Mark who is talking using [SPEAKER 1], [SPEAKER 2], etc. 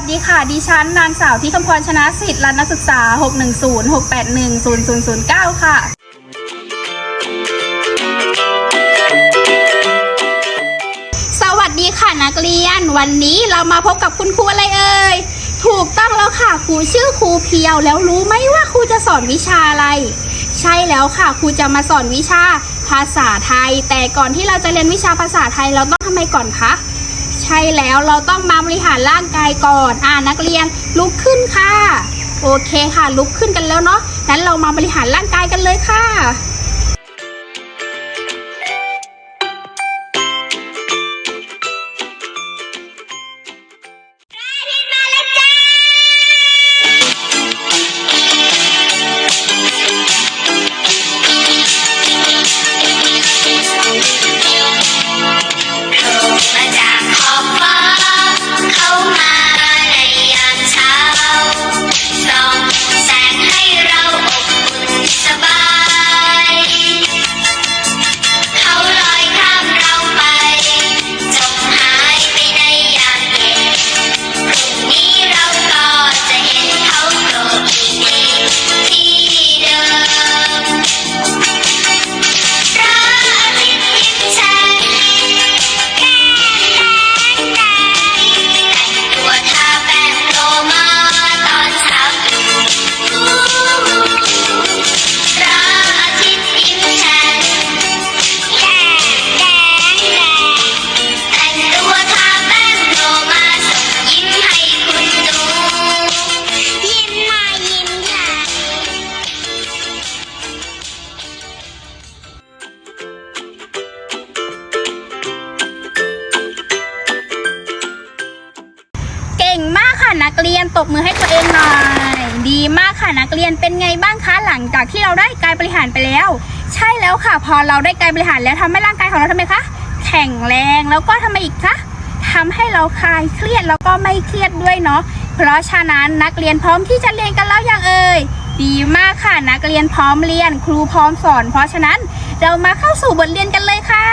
[SPEAKER 1] วัสดีค่ะ ดิฉันนางสาวที่คำพรชนะสิทธิ์รัฐนักศึกษา 610-681-0009 ค่ะ สวัสดีค่ะนักเรียน วันนี้เรามาพบกับคุณครูอะไรเอ่ย ถูกต้องแล้วค่ะครูชื่อครูเพียวแล้วรู้ไหมว่าครูจะสอนวิชาอะไร ใช่แล้วค่ะครูจะมาสอนวิชาภาษาไทย แต่ก่อนที่เราจะเรียนวิชาภาษาไทยเราต้องทำไมก่อนคะ ใช่แล้วเราต้องมาบริหารร่างกายก่อน อ่านักเรียนลุกขึ้นค่ะ โอเคค่ะ ลุกขึ้นกันแล้วเนาะงั้นเรามาบริหารร่างกายกันเลยค่ะ เก่งมากค่ะนักเรียนตบมือให้ตัวเองหน่อย ดีมากค่ะนักเรียนเป็นไงบ้างคะหลังจากที่เราได้กายบริหารไปแล้ว ใช่แล้วค่ะ พอเราได้กายบริหารแล้วทำให้ร่างกายของเราทำไมคะแข็งแรงแล้วก็ทำไมอีกคะทำให้เราคลายเครียดแล้วก็ไม่เครียดด้วยเนาะเพราะฉะนั้นนักเรียนพร้อมที่จะเรียนกันแล้วยังเอ่ยดีมากค่ะนักเรียนพร้อมเรียน ครูพร้อมสอน เพราะฉะนั้นเรามาเข้าสู่บทเรียนกันเลยค่ะ